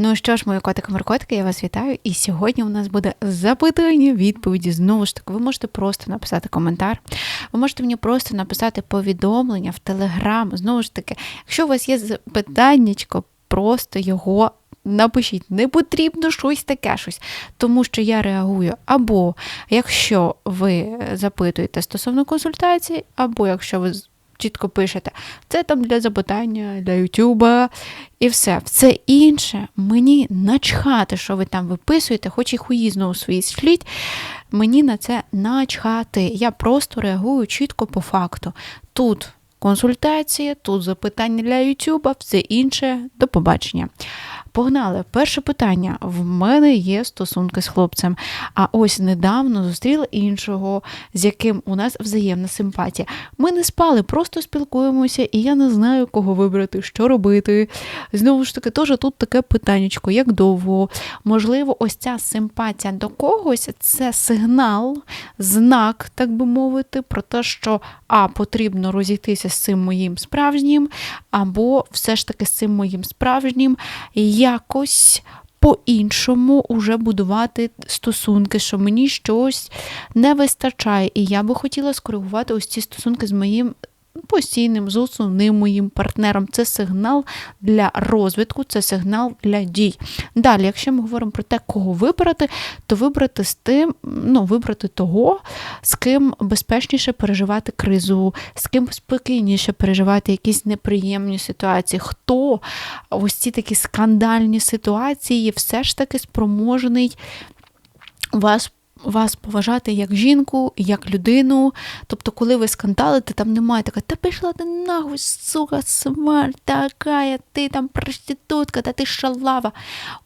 Ну що ж, мої котики маркотики я вас вітаю. І сьогодні у нас буде запитання, відповіді. Знову ж таки, ви можете просто написати коментар. Ви можете мені просто написати повідомлення в Телеграм. Знову ж таки, якщо у вас є запитаннячко, просто його. Напишіть, не потрібно щось таке щось, тому що я реагую. Або якщо ви запитуєте стосовно консультації, або якщо ви чітко пишете, це там для запитання, для Ютуба і все. Все інше мені начхати, що ви там виписуєте, хоч і хуї знову свої шліть. Мені на це начхати. Я просто реагую чітко по факту. Тут консультація, тут запитання для Ютуба, все інше. До побачення. Погнали, перше питання. В мене є стосунки з хлопцем. А ось недавно зустріла іншого, з яким у нас взаємна симпатія. Ми не спали, просто спілкуємося, і я не знаю, кого вибрати, що робити. Знову ж таки, теж тут таке питаннячко, як довго. Можливо, ось ця симпатія до когось це сигнал, знак, так би мовити, про те, що А, потрібно розійтися з цим моїм справжнім, або все ж таки з цим моїм справжнім якось по-іншому уже будувати стосунки, що мені щось не вистачає. І я би хотіла скоригувати ось ці стосунки з моїм постійним, з моїм партнером. Це сигнал для розвитку, це сигнал для дій. Далі, якщо ми говоримо про те, кого вибрати, то вибрати з тим, ну, вибрати того, з ким безпечніше переживати кризу, з ким спокійніше переживати якісь неприємні ситуації. Хто ось ці такі скандальні ситуації все ж таки спроможний вас вас поважати як жінку, як людину. Тобто, коли ви скандалите, там немає така, та пішла ти нахуй, сука, смерть така, ти там проститутка, та ти шалава.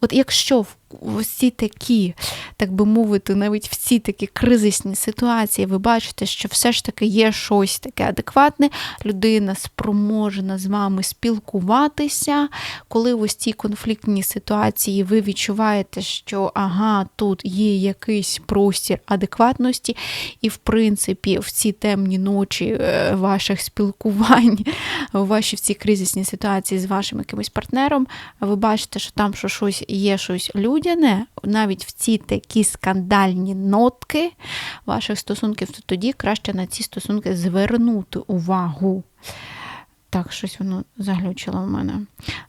От якщо всі такі, так би мовити, навіть в ці такі кризисні ситуації, ви бачите, що все ж таки є щось таке адекватне, людина спроможена з вами спілкуватися, коли ось цій конфліктній ситуації ви відчуваєте, що ага, тут є якийсь простір адекватності, і, в принципі, в ці темні ночі е, ваших спілкувань, ваші в ці кризисні ситуації з вашим якимось партнером, ви бачите, що там що щось є щось людям, людяне, навіть в ці такі скандальні нотки ваших стосунків, то тоді краще на ці стосунки звернути увагу. Так, щось воно заглючило в мене.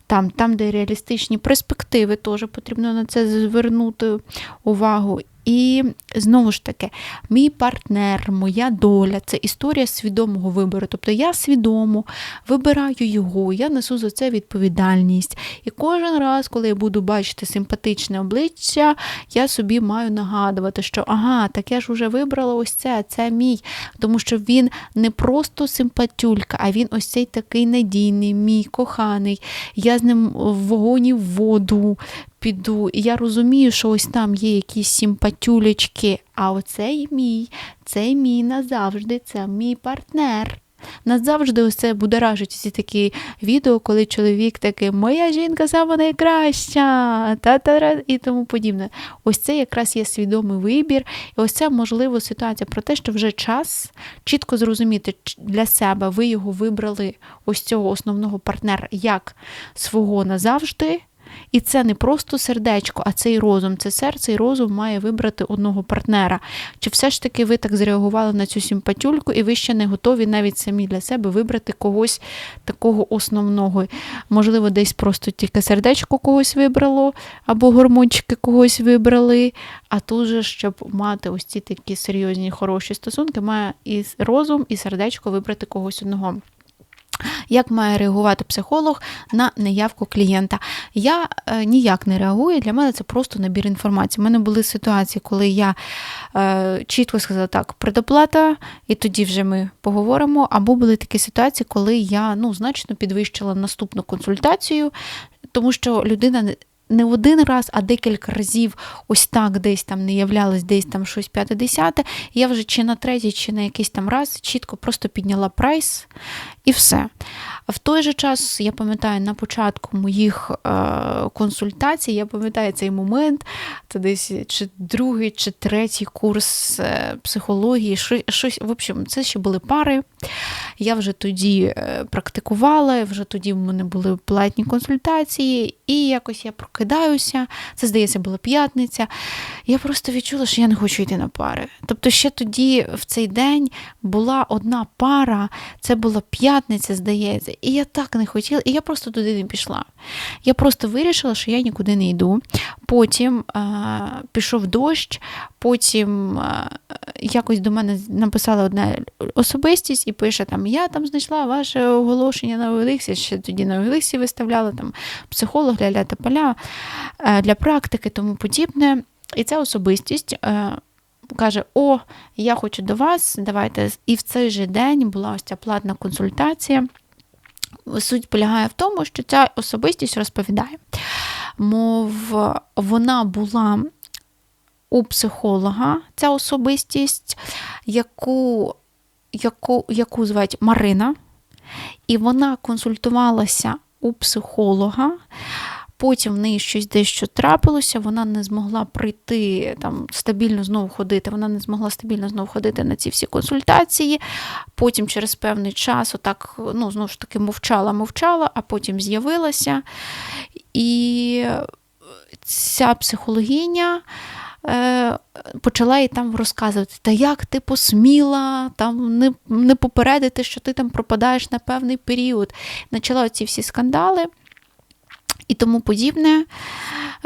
Там, там, де реалістичні перспективи, теж потрібно на це звернути увагу. І знову ж таки, мій партнер, моя доля це історія свідомого вибору. Тобто я свідомо вибираю його, я несу за це відповідальність. І кожен раз, коли я буду бачити симпатичне обличчя, я собі маю нагадувати, що ага, так я ж вже вибрала ось це, це мій. Тому що він не просто симпатюлька, а він ось цей такий надійний, мій коханий. Я з ним в вогоні в воду піду. І я розумію, що ось там є якісь симпатюлечки, а оцей мій, цей мій назавжди, це мій партнер. Назавжди ось це будоражить ці такі відео, коли чоловік такий, моя жінка сама найкраща, та-та-та, і тому подібне. Ось це якраз є свідомий вибір. І ось це можливо ситуація про те, що вже час чітко зрозуміти для себе, ви його вибрали ось цього основного партнера як свого назавжди. І це не просто сердечко, а цей розум. Це серце і розум має вибрати одного партнера. Чи все ж таки ви так зреагували на цю симпатюльку, і ви ще не готові навіть самі для себе вибрати когось такого основного? Можливо, десь просто тільки сердечко когось вибрало, або гормончики когось вибрали. А тут же, щоб мати ось ці такі серйозні, хороші стосунки, має і розум, і сердечко вибрати когось одного. Як має реагувати психолог на неявку клієнта? Я е, ніяк не реагую, для мене це просто набір інформації. У мене були ситуації, коли я е, чітко сказала так, предоплата, і тоді вже ми поговоримо. Або були такі ситуації, коли я ну, значно підвищила наступну консультацію, тому що людина не один раз, а декілька разів ось так десь там не являлось, десь там щось п'яте-десяте. Я вже чи на третій, чи на якийсь там раз чітко просто підняла прайс І все. В той же час, я пам'ятаю, на початку моїх е, консультацій, я пам'ятаю цей момент, це десь чи другий, чи третій курс е, психології, щось, в общем, це ще були пари. Я вже тоді е, практикувала, вже тоді в мене були платні консультації, і якось я прокидаюся. Це, здається, була п'ятниця. Я просто відчула, що я не хочу йти на пари. Тобто, ще тоді, в цей день, була одна пара, це була п'ятниця, здається. І я так не хотіла, і я просто туди не пішла. Я просто вирішила, що я нікуди не йду. Потім а, пішов дощ, потім а, якось до мене написала одна особистість і пише: там Я там знайшла ваше оголошення на Олексі, ще тоді на Олексі виставляла там психолог для ля та поля, для практики, тому подібне. І ця особистість. Каже, о, я хочу до вас, давайте. І в цей же день була ось ця платна консультація. Суть полягає в тому, що ця особистість розповідає, мов вона була у психолога, ця особистість, яку яку, яку звать Марина, і вона консультувалася у психолога. Потім в неї щось дещо трапилося, вона не змогла прийти там стабільно знову ходити. Вона не змогла стабільно знову ходити на ці всі консультації. Потім через певний час, отак, ну, знову ж таки, мовчала, мовчала, а потім з'явилася. І ця психологиня. Е, почала їй там розказувати, та як ти посміла там не не попередити, що ти там пропадаєш на певний період. Почала ці всі скандали і тому подібне.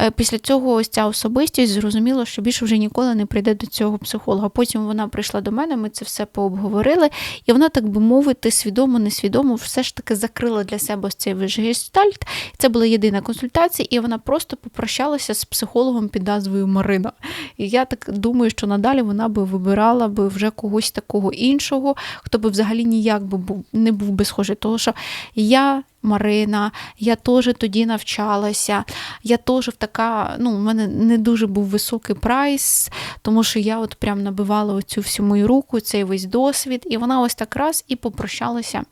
Е, після цього ось ця особистість зрозуміла, що більше вже ніколи не прийде до цього психолога. Потім вона прийшла до мене, ми це все пообговорили, і вона, так би мовити, свідомо, несвідомо, все ж таки закрила для себе ось цей гестальт. Це була єдина консультація, і вона просто попрощалася з психологом під назвою Марина. І я так думаю, що надалі вона би вибирала би вже когось такого іншого, хто би взагалі ніяк би був не був би схожий. Тому що я Марина, я теж тоді навчалася. Я теж в така, ну, у мене не дуже був високий прайс, тому що я от прям набивала оцю всю мою руку, цей весь досвід, і вона ось так раз і попрощалася,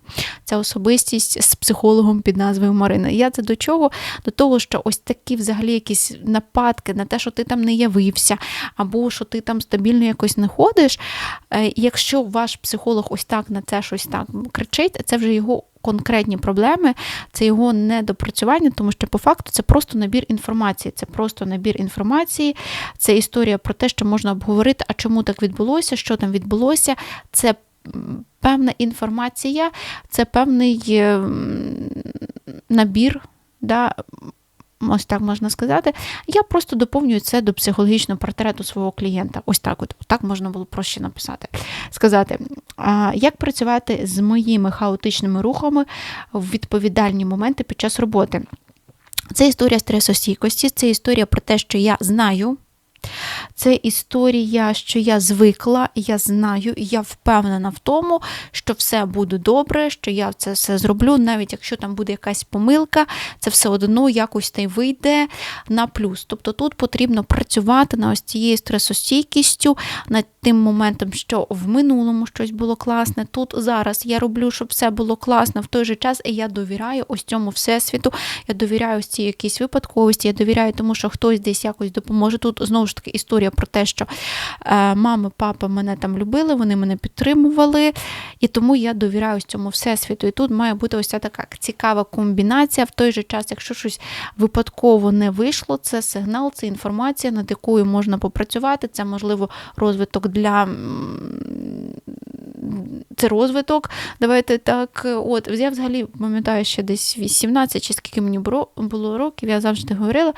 ця особистість з психологом під назвою Марина. Я це до чого? До того, що ось такі взагалі якісь нападки на те, що ти там не явився, або що ти там стабільно якось не ходиш. Е, якщо ваш психолог ось так на це щось так кричить, це вже його конкретні проблеми, це його недопрацювання, тому що по факту це просто набір інформації. Це просто набір інформації, це історія про те, що можна обговорити, а чому так відбулося, що там відбулося. Це певна інформація, це певний ем, набір. Да, ось так можна сказати. Я просто доповнюю це до психологічного портрету свого клієнта. Ось так от так можна було проще написати. Сказати, як працювати з моїми хаотичними рухами в відповідальні моменти під час роботи. Це історія стресостійкості, це історія про те, що я знаю. Це історія, що я звикла, я знаю, я впевнена в тому, що все буде добре, що я це все зроблю, навіть якщо там буде якась помилка, це все одно якось та й вийде на плюс. Тобто тут потрібно працювати на ось цією стресостійкістю, над тим моментом, що в минулому щось було класне. Тут зараз я роблю, щоб все було класно в той же час, і я довіряю ось цьому всесвіту, я довіряю ось цій якійсь випадковості, я довіряю тому, що хтось десь якось допоможе. Тут знову ж таки історія про те, що е, мама, папа мене там любили, вони мене підтримували, і тому я довіряю цьому всесвіту. І тут має бути ось ця така цікава комбінація. В той же час, якщо щось випадково не вийшло, це сигнал, це інформація, над якою можна попрацювати. Це можливо розвиток для це розвиток. Давайте так. От, Я взагалі пам'ятаю, ще десь 18 чи скільки мені було років, я завжди говорила,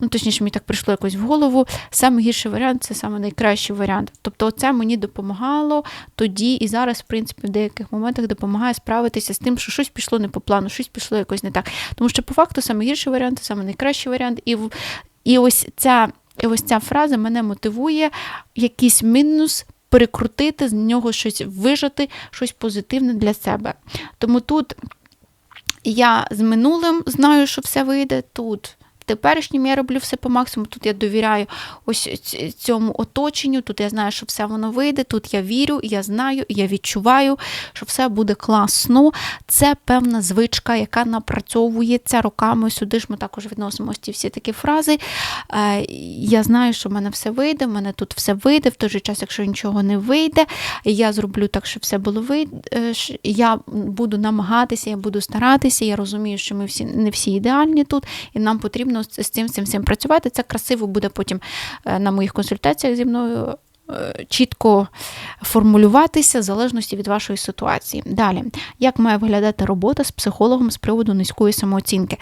ну точніше, мені так прийшло якось в голову. Саме гірший варіант це саме найкращий варіант. Тобто, це мені допомагало тоді і зараз, в принципі, в деяких моментах допомагає справитися з тим, що щось пішло не по плану, щось пішло якось не так. Тому що, по факту, саме гірший варіант саме найкращий варіант. І і ось ця. І ось ця фраза мене мотивує якийсь мінус перекрутити з нього щось вижати, щось позитивне для себе. Тому тут я з минулим знаю, що все вийде. Тут теперішнім я роблю все по максимуму. Тут я довіряю ось цьому оточенню, тут я знаю, що все воно вийде, тут я вірю, я знаю, я відчуваю, що все буде класно. Це певна звичка, яка напрацьовується роками. Сюди ж ми також відносимо ці всі такі фрази. Е, я знаю, що в мене все вийде, в мене тут все вийде. В той же час, якщо нічого не вийде, я зроблю так, щоб все було вийде. Я буду намагатися, я буду старатися. Я розумію, що ми всі не всі ідеальні тут, і нам потрібно з цим цим, цим працювати. Це красиво буде потім е, на моїх консультаціях зі мною. Е, чітко формулюватися в залежності від вашої ситуації. Далі, як має виглядати робота з психологом з приводу низької самооцінки?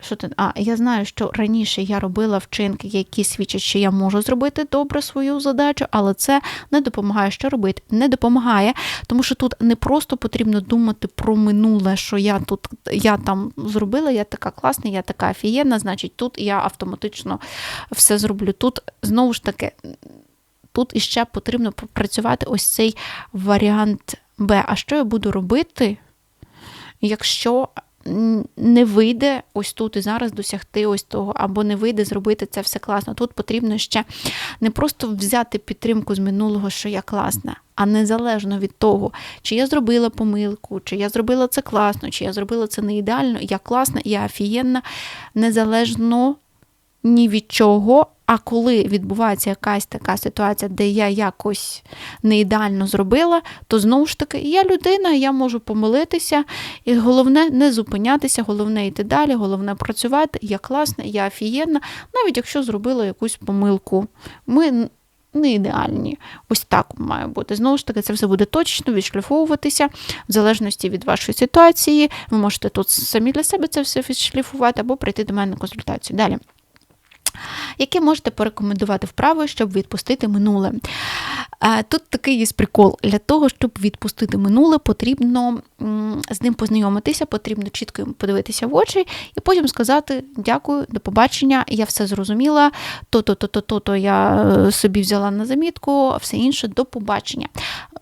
Що ти? А я знаю, що раніше я робила вчинки, які свідчать, що я можу зробити добре свою задачу, але це не допомагає. Що робити? Не допомагає, тому що тут не просто потрібно думати про минуле, що я тут я там зробила, я така класна, я така офігенна, значить, тут я автоматично все зроблю. Тут знову ж таки, тут іще потрібно попрацювати ось цей варіант Б. А що я буду робити, якщо не вийде ось тут і зараз досягти ось того, або не вийде зробити це все класно. Тут потрібно ще не просто взяти підтримку з минулого, що я класна, а незалежно від того, чи я зробила помилку, чи я зробила це класно, чи я зробила це не ідеально, я класна, я офієнна, незалежно ні від чого, а коли відбувається якась така ситуація, де я якось не ідеально зробила, то знову ж таки я людина, я можу помилитися, і головне не зупинятися, головне йти далі, головне працювати. Я класна, я офієнна, навіть якщо зробила якусь помилку. Ми не ідеальні. Ось так має бути. Знову ж таки, це все буде точно відшліфовуватися в залежності від вашої ситуації. Ви можете тут самі для себе це все відшліфувати або прийти до мене на консультацію. Далі які можете порекомендувати вправи, щоб відпустити минуле. Е, тут такий є прикол. Для того, щоб відпустити минуле, потрібно з ним познайомитися, потрібно чітко подивитися в очі і потім сказати дякую, до побачення, я все зрозуміла, то-то, то-то, то-то я е, собі взяла на замітку, все інше до побачення.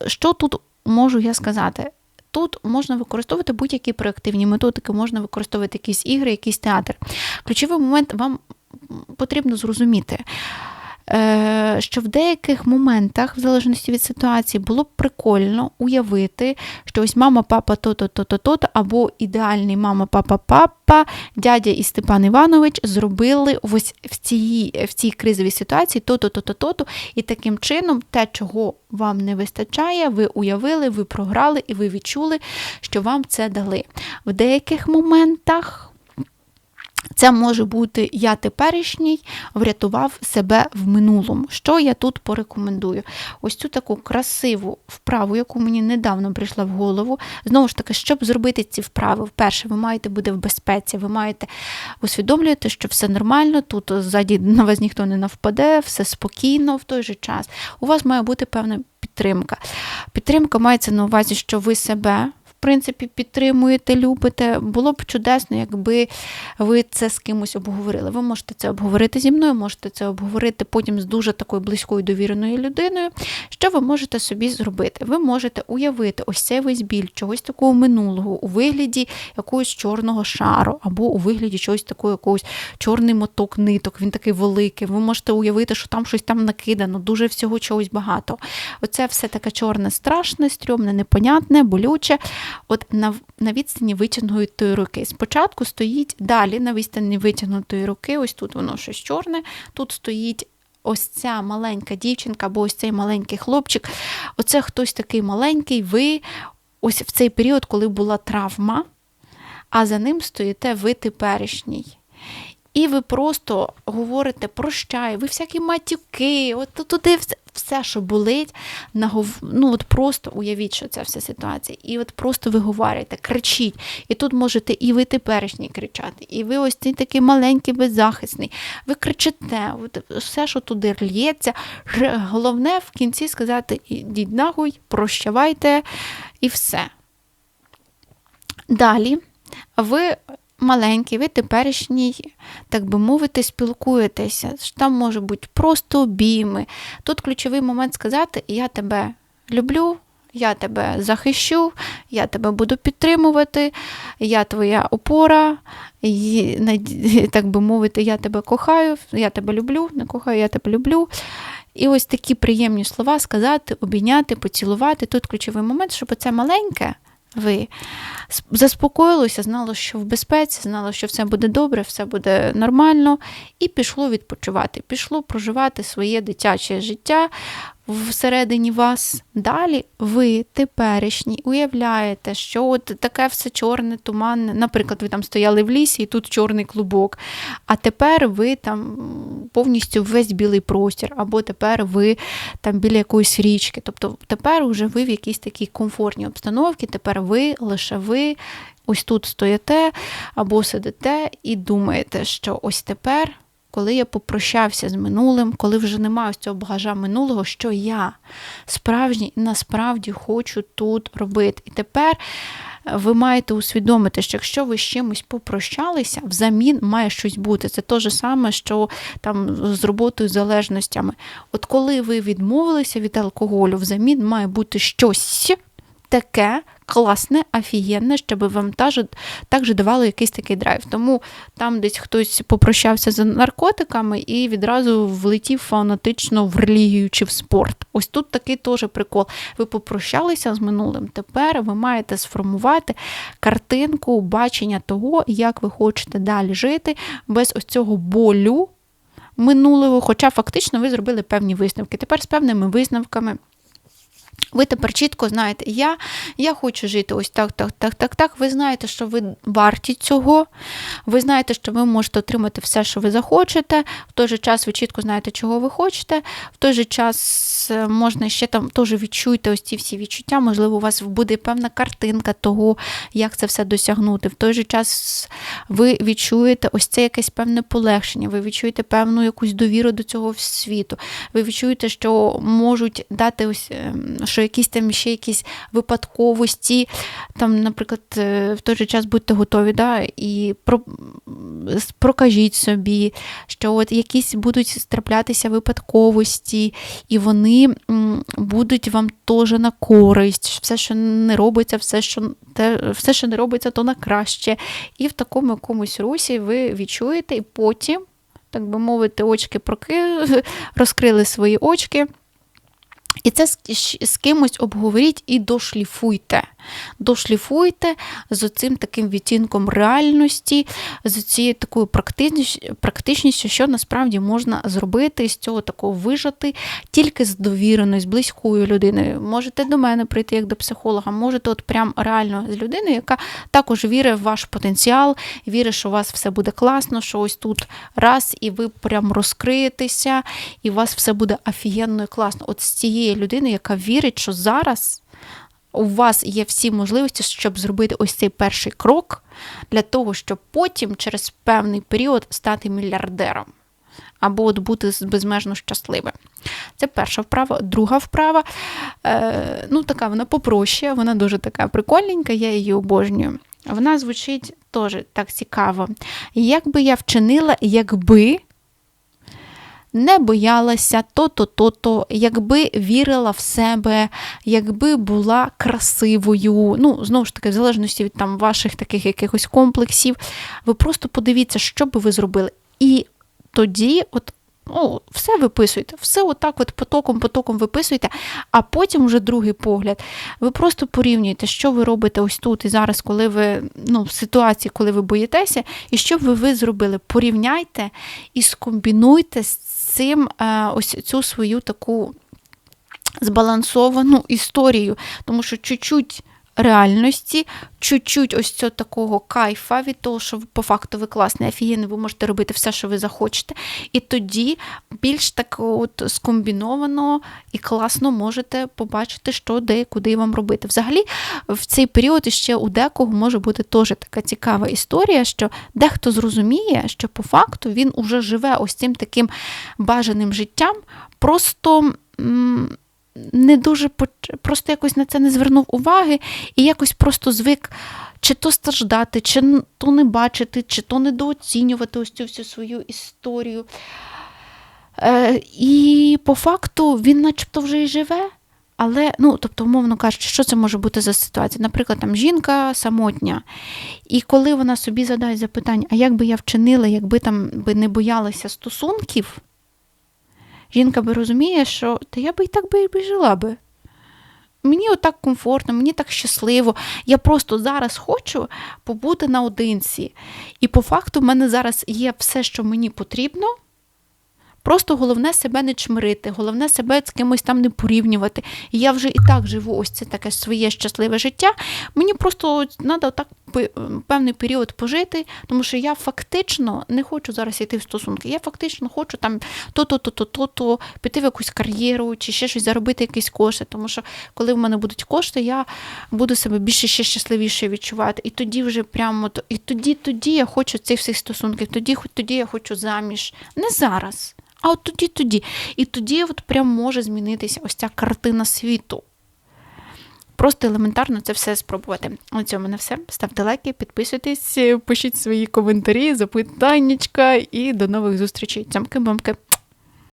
Що тут можу я сказати? Тут можна використовувати будь-які проактивні методики, можна використовувати якісь ігри, якийсь театр. Ключовий момент вам потрібно зрозуміти. Е, що в деяких моментах, в залежності від ситуації, було б прикольно уявити, що ось мама, папа, то-то, то-то, то-то, або ідеальний мама, папа, папа, дядя і Степан Іванович зробили ось в цій в цій кризовій ситуації то-то, то-то, то-то, і таким чином те, чого вам не вистачає, ви уявили, ви програли і ви відчули, що вам це дали. В деяких моментах. Це може бути я теперішній врятував себе в минулому. Що я тут порекомендую? Ось цю таку красиву вправу, яку мені недавно прийшла в голову. Знову ж таки, щоб зробити ці вправи, вперше ви маєте бути в безпеці, ви маєте усвідомлювати, що все нормально, тут ззаді на вас ніхто не навпаде, все спокійно в той же час. У вас має бути певна підтримка. Підтримка мається на увазі, що ви себе принципі, підтримуєте, любите. Було б чудесно, якби ви це з кимось обговорили. Ви можете це обговорити зі мною, можете це обговорити потім з дуже такою близькою довіреною людиною. Що ви можете собі зробити? Ви можете уявити ось цей весь біль, чогось такого минулого у вигляді якогось чорного шару, або у вигляді чогось такого, якогось чорний моток ниток, він такий великий. Ви можете уявити, що там щось там накидано, дуже всього чогось багато. Оце все таке чорне, страшне, стрьомне, непонятне, болюче от на на відстані витягнутої руки. Спочатку стоїть далі на відстані витягнутої руки, ось тут воно щось чорне, тут стоїть. Ось ця маленька дівчинка, або ось цей маленький хлопчик. Оце хтось такий маленький, ви ось в цей період, коли була травма, а за ним стоїте ви теперішній. І ви просто говорите прощай, ви всякі матюки, от туди все, все, що болить, нагов... ну от просто уявіть, що це вся ситуація. І от просто виговарюєте, кричіть. І тут можете і ви теперішній кричати, і ви ось цей такий маленький, беззахисний. Ви кричите, от все, що туди лється. Головне в кінці сказати: ідіть нахуй, прощавайте і все. Далі ви маленький, ви теперішній, так би мовити, спілкуєтеся. Там може бути просто обійми. Тут ключовий момент сказати: Я тебе люблю, я тебе захищу, я тебе буду підтримувати, я твоя опора, так би мовити, я тебе кохаю, я тебе люблю, не кохаю, я тебе люблю. І ось такі приємні слова сказати, обійняти, поцілувати. Тут ключовий момент, щоб це маленьке ви заспокоїлося, знало, що в безпеці, знало, що все буде добре, все буде нормально, і пішло відпочивати, пішло проживати своє дитяче життя всередині вас. Далі ви теперішні уявляєте, що от таке все чорне, туманне. Наприклад, ви там стояли в лісі, і тут чорний клубок. А тепер ви там повністю весь білий простір, або тепер ви там біля якоїсь річки. Тобто тепер вже ви в якійсь такій комфортній обстановці, тепер ви, лише ви. Ось тут стоїте або сидите і думаєте, що ось тепер коли я попрощався з минулим, коли вже немає ось цього багажа минулого, що я справжній насправді хочу тут робити. І тепер. Е, ви маєте усвідомити, що якщо ви з чимось попрощалися, взамін має щось бути. Це те ж саме, що там з роботою з залежностями. От коли ви відмовилися від алкоголю, взамін має бути щось таке, класне, офігенне, щоб вам також давало якийсь такий драйв. Тому там десь хтось попрощався з наркотиками і відразу влетів фанатично в релігію чи в спорт. Ось тут такий теж прикол. Ви попрощалися з минулим. Тепер ви маєте сформувати картинку, бачення того, як ви хочете далі жити, без ось цього болю минулого. Хоча фактично ви зробили певні висновки. Тепер з певними висновками. Ви тепер чітко знаєте, я я хочу жити ось так, так, так, так, так. Ви знаєте, що ви варті цього. Ви знаєте, що ви можете отримати все, що ви захочете. В той же час ви чітко знаєте, чого ви хочете. В той же час е, можна ще там теж відчуйте ось ці всі відчуття. Можливо, у вас буде певна картинка того, як це все досягнути. В той же час ви відчуєте ось це якесь певне полегшення, ви відчуєте певну якусь довіру до цього світу. Ви відчуєте, що можуть дати ось. Що якісь там ще якісь випадковості, там, наприклад, е, в той же час будьте готові, да, і про, прокажіть собі, що от якісь будуть траплятися випадковості, і вони будуть вам теж на користь. Все, що не робиться, все, що те, все, що не робиться, то на краще. І в такому якомусь русі ви відчуєте, і потім, так би мовити, очки проки, розкрили свої очки. І це з кимось обговоріть і дошліфуйте. Дошліфуйте з цим таким відтінком реальності, з цією такою практичністю, що насправді можна зробити, з цього такого вижати тільки з довіреною, з близькою людиною. Можете до мене прийти як до психолога, можете от прям реально з людиною, яка також вірить в ваш потенціал, вірить, що у вас все буде класно, що ось тут раз, і ви прям розкриєтеся, і у вас все буде офігенно і класно. От з цієї людини, яка вірить, що зараз у вас є всі можливості, щоб зробити ось цей перший крок для того, щоб потім через певний період стати мільярдером. Або от бути безмежно щасливим. Це перша вправа. Друга вправа, е, ну така вона попроще, вона дуже така прикольненька, я її обожнюю. Вона звучить теж так цікаво. Як би я вчинила, якби не боялася то-то, то-то, якби вірила в себе, якби була красивою. Ну, знову ж таки, в залежності від там ваших таких якихось комплексів, ви просто подивіться, що би ви зробили. І тоді, от. Ну, все виписуйте, все отак от потоком-потоком виписуйте, а потім вже другий погляд. Ви просто порівнюєте, що ви робите ось тут і зараз, коли ви ну, в ситуації, коли ви боїтеся, і що би ви зробили. Порівняйте і скомбінуйте з цим е, ось цю свою таку збалансовану історію, тому що чуть-чуть реальності, чуть-чуть ось цього такого кайфа від того, що по факту ви класний, офігенний, ви можете робити все, що ви захочете. І тоді більш так от скомбіновано і класно можете побачити, що де, куди вам робити. Взагалі, в цей період ще у декого може бути теж така цікава історія, що дехто зрозуміє, що по факту він уже живе ось цим таким бажаним життям, просто не дуже просто якось на це не звернув уваги і якось просто звик чи то страждати, чи то не бачити, чи то недооцінювати ось цю всю свою історію. Е, І по факту він начебто вже і живе, Але, ну, тобто, умовно кажучи, що це може бути за ситуація? Наприклад, там жінка самотня, і коли вона собі задає запитання, а як би я вчинила, якби там би не боялася стосунків, жінка би розуміє, що та я би і так би, і жила би. Мені отак комфортно, мені так щасливо. Я просто зараз хочу побути наодинці. І по факту в мене зараз є все, що мені потрібно. Просто головне себе не чмирити, головне себе з кимось там не порівнювати. І я вже і так живу ось це таке своє щасливе життя. Мені просто треба так певний період пожити, тому що я фактично не хочу зараз йти в стосунки. Я фактично хочу там то-то, то-то, то-то, піти в якусь кар'єру чи ще щось заробити якісь кошти. Тому що коли в мене будуть кошти, я буду себе більше ще щасливіше відчувати. І тоді вже прямо і тоді, тоді я хочу цих всіх стосунків, тоді, тоді я хочу заміж. Не зараз. А от тоді, тоді. І тоді от прям може змінитися ось ця картина світу. Просто елементарно це все спробувати. На цьому не все. Ставте лайки, підписуйтесь, пишіть свої коментарі, запитаннячка і до нових зустрічей. Цямки-бамки.